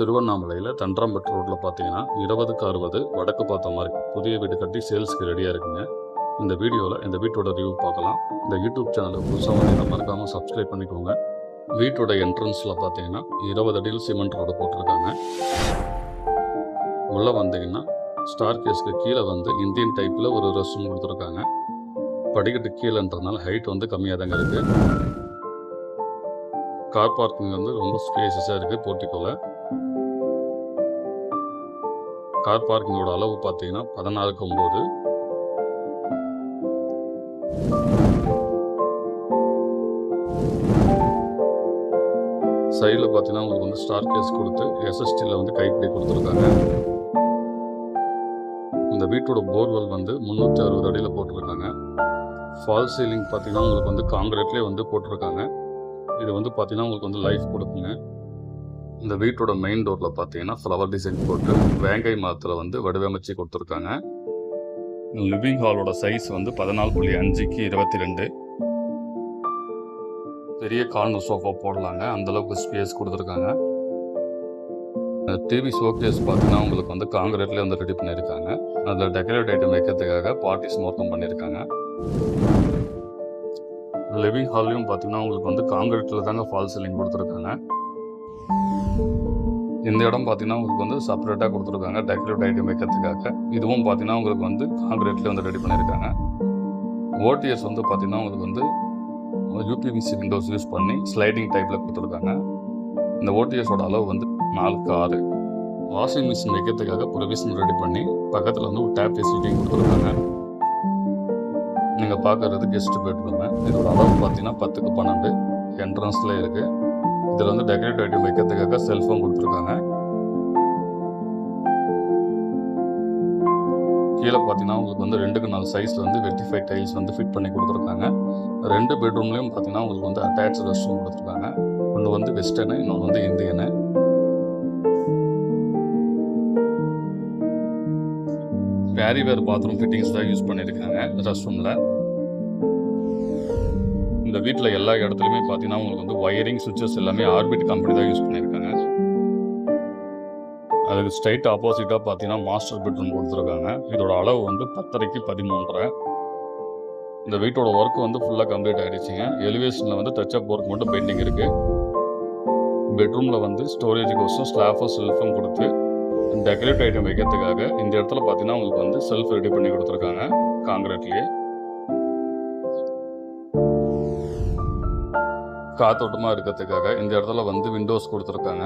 திருவண்ணாமலையில் தண்டராம்பட்டு ரோட்டில் பார்த்தீங்கன்னா இருபதுக்கு அறுபது வடக்கு பார்த்த மாதிரி புதிய வீடு கட்டி சேல்ஸ்க்கு ரெடியாக இருக்குங்க. இந்த வீடியோவில் இந்த வீட்டோட ரிவ்யூ பார்க்கலாம். இந்த யூடியூப் சேனலை புதுசாக வந்து மறக்காமல் சப்ஸ்கிரைப் பண்ணிக்கோங்க. வீட்டோட என்ட்ரன்ஸில் பார்த்தீங்கன்னா இருபது அடியில் சிமெண்ட் ரோடு போட்டிருக்காங்க. உள்ளே வந்தீங்கன்னா ஸ்டார் கேஸ்க்கு கீழே வந்து இந்தியன் டைப்பில் ஒரு ரெஸ்ட் ரூம் கொடுத்துருக்காங்க. படிக்கட்டு கீழேன்றதுனால ஹைட் வந்து கம்மியாக தாங்க இருக்குது கார் பார்க்கிங் வந்து ரொம்ப ஸ்பேசஸாக இருக்குது போர்ட்டிக்கோல கார் பார்க்கிங்கோட அளவு பார்த்தீங்கன்னா பதினாறுக்கு ஒம்பது. சைடில் பார்த்தீங்கன்னா உங்களுக்கு வந்து ஸ்டார் கேஸ் கொடுத்து எஸ்எஸ்டியில் வந்து கைப்பிடி கொடுத்துருக்காங்க. இந்த வீட்டோட போர்வெல் வந்து முந்நூற்றி அறுபது அடியில் போட்டிருக்காங்க. ஃபால் சீலிங் பார்த்தீங்கன்னா உங்களுக்கு வந்து காங்கிரீட்லேயே வந்து போட்டிருக்காங்க. இது வந்து பார்த்தீங்கன்னா உங்களுக்கு வந்து லைஃப் கொடுக்குங்க. இந்த வீட்டோட மெயின் டோரில் பார்த்தீங்கன்னா ஃப்ளவர் டிசைன் போட்டு வேங்கை மரத்தில் வந்து வடிவமைச்சு கொடுத்துருக்காங்க. லிவிங் ஹாலோட சைஸ் வந்து பதினாலு புள்ளி அஞ்சுக்கு இருபத்தி ரெண்டு. பெரிய கார்னர் சோஃபா போடலாங்க. அந்தளவுக்கு ஸ்பேஸ் கொடுத்துருக்காங்க. டிவி ஷோகேஸ் பார்த்தீங்கன்னா உங்களுக்கு வந்து காங்கிரீட்லேயே வந்து ரெடி பண்ணியிருக்காங்க. அதில் டெக்கரேட் ஐட்டம் வைக்கிறதுக்காக பார்ட்டிஸ் மொத்தம் பண்ணியிருக்காங்க. லிவிங் ஹால்லையும் பார்த்தீங்கன்னா உங்களுக்கு வந்து காங்கிரீட்டில் தாங்க ஃபால் சீலிங் கொடுத்துருக்காங்க. இந்த இடம் பார்த்தீங்கன்னா உங்களுக்கு வந்து செப்பரேட்டாக கொடுத்துருக்காங்க. டெக்கரேட் ஐட்டம் வைக்கிறதுக்காக. இதுவும் பார்த்தீங்கன்னா உங்களுக்கு வந்து காங்கிரீட்லேயே வந்து ரெடி பண்ணியிருக்காங்க. ஓடிஎஸ் வந்து பார்த்தீங்கன்னா உங்களுக்கு வந்து யூபிவிசி விண்டோஸ் யூஸ் பண்ணி ஸ்லைடிங் டைப்பில் கொடுத்துருக்காங்க. இந்த ஓடிஎஸோட அளவு வந்து நாலுக்கு ஆறு. வாஷிங் மிஷின் வைக்கிறதுக்காக ப்ரொவிஷன் ரெடி பண்ணி பக்கத்தில் வந்து ஒரு டேப் ஃபெசிலிட்டியும் கொடுத்துருக்காங்க. நீங்கள் பார்க்குறது கெஸ்ட் பெட்ரூமு இதோட அளவு பார்த்தீங்கன்னா பத்துக்கு பன்னெண்டு. என்ட்ரன்ஸில் இருக்குது இதில் வந்து டெக்கரேட் ஐட்டம் வைக்கிறதுக்காக செல்ஃபோன் கொடுத்துருக்காங்க. கீழே பார்த்தீங்கன்னா உங்களுக்கு வந்து ரெண்டுக்கு நாலு சைஸில் வந்து வெட்டிஃபை டைல்ஸ் வந்து ஃபிட் பண்ணி கொடுத்துருக்காங்க. ரெண்டு பெட்ரூம்லேயும் பார்த்தீங்கன்னா உங்களுக்கு வந்து அட்டாச் ரெஸ்ட் ரூம் கொடுத்துருக்காங்க. ஒன்று வந்து வெஸ்டர்னு இன்னொன்று வந்து இந்தியனு வேரி வேறு பாத்ரூம் ஃபிட்டிங்ஸ் தான் யூஸ் பண்ணியிருக்காங்க ரெஸ்ட் ரூமில் இந்த வீட்டில் எல்லா இடத்துலையுமே பார்த்தீங்கன்னா உங்களுக்கு வந்து ஒயரிங் சுவிச்சஸ் எல்லாமே ஆர்பிட் கம்பெனி தான் யூஸ் பண்ணியிருக்காங்க. அதுக்கு ஸ்ட்ரைட் ஆப்போசிட்டாக பார்த்தீங்கன்னா மாஸ்டர் பெட்ரூம் கொடுத்துருக்காங்க. இதோட அளவு வந்து பத்தரைக்கு பதிமூன்றரை. இந்த வீட்டோட ஒர்க் வந்து ஃபுல்லாக கம்ப்ளீட் ஆகிடுச்சிங்க எலிவேஷனில் வந்து டச் அப் ஒர்க் மட்டும் பெயிண்டிங் இருக்குது பெட்ரூமில் வந்து ஸ்டோரேஜுக்கோசம் ஸ்லாஃபும் செல்ஃபும் கொடுத்து டெக்கரேட் ஐட்டம் வைக்கிறதுக்காக இந்த இடத்துல பார்த்தீங்கன்னா உங்களுக்கு வந்து செல்ஃப் ரெடி பண்ணி கொடுத்துருக்காங்க. காங்கிரீட்லேயே காத்தோட்டமாக இருக்கிறதுக்காக இந்த இடத்துல வந்து விண்டோஸ் கொடுத்துருக்காங்க.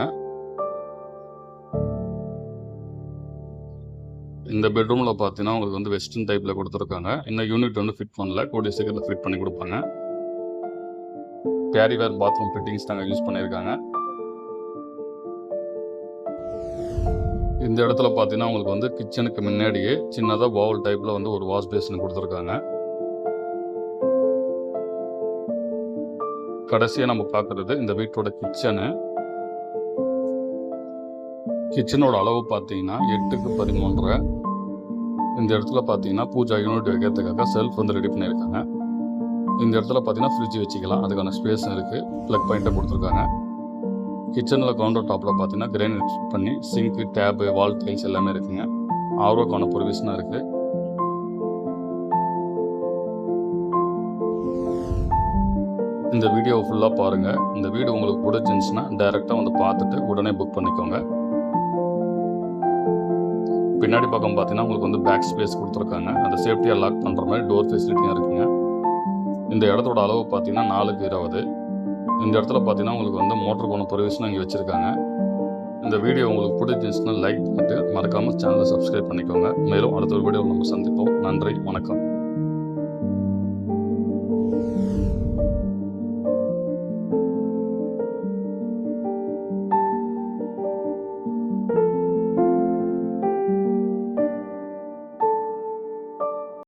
இந்த பெட்ரூமில் பார்த்தீங்கன்னா உங்களுக்கு வந்து வெஸ்டர்ன் டைப்பில் கொடுத்துருக்காங்க. இன்னும் யூனிட் வந்து ஃபிட் பண்ணல. கூடிய சீக்கிரத்தில் ஃபிட் பண்ணி கொடுப்பாங்க. கேரி வேர் பாத்ரூம் ஃபிட்டிங்ஸ் நாங்கள் யூஸ் பண்ணியிருக்காங்க. இந்த இடத்துல பார்த்தீங்கன்னா உங்களுக்கு வந்து கிச்சனுக்கு முன்னாடியே சின்னதாக பவுல் டைப்பில் வந்து ஒரு வாஷ் பேசின் கொடுத்துருக்காங்க. கடைசியாக நம்ம பார்க்குறது இந்த வீட்டோட கிச்சனு கிச்சனோட அளவு பார்த்தீங்கன்னா எட்டுக்கு பதிமூன்றரை இந்த இடத்துல பார்த்தீங்கன்னா பூஜா யூனிட் வைக்கிறதுக்காக செல்ஃப் வந்து ரெடி பண்ணியிருக்காங்க. இந்த இடத்துல பார்த்தீங்கன்னா ஃப்ரிட்ஜ் வச்சுக்கலாம். அதுக்கான ஸ்பேஸும் இருக்குது ப்ளக் பாயிண்ட்டை கொடுத்துருக்காங்க. கிச்சனில் கவுண்டர் டாப்பில் பார்த்தீங்கன்னா கிரைனேட் பண்ணி சிங்க்கு டேபு வால் டைல்ஸ் எல்லாமே இருக்குங்க. ஆர்வக்கான ப்ரொவிஷனாக இருக்குது இந்த வீடியோவை ஃபுல்லாக பாருங்கள் இந்த வீடு உங்களுக்கு பிடிச்சிருந்துச்சுன்னா டைரெக்டாக வந்து பார்த்துட்டு உடனே புக் பண்ணிக்கோங்க. பின்னாடி பக்கம் பார்த்தீங்கன்னா உங்களுக்கு வந்து பேக் ஸ்பேஸ் கொடுத்துருக்காங்க. அந்த சேஃப்டியாக லாக் பண்ணுற மாதிரி டோர் ஃபெசிலிட்டியும் இருக்குங்க. இந்த இடத்தோட அளவு பார்த்தீங்கன்னா நாலுக்கு இருபது. இந்த இடத்துல பார்த்தீங்கன்னா உங்களுக்கு வந்து மோட்டர் போன ப்ரொவிஷன் இங்கே வச்சுருக்காங்க. இந்த வீடியோ உங்களுக்கு பிடிச்சிருந்துச்சுன்னா லைக் பண்ணிட்டு மறக்காமல் சேனலை சப்ஸ்கிரைப் பண்ணிக்கோங்க. மேலும் அடுத்த ஒரு வீடியோ நம்ம சந்திப்போம். நன்றி வணக்கம்.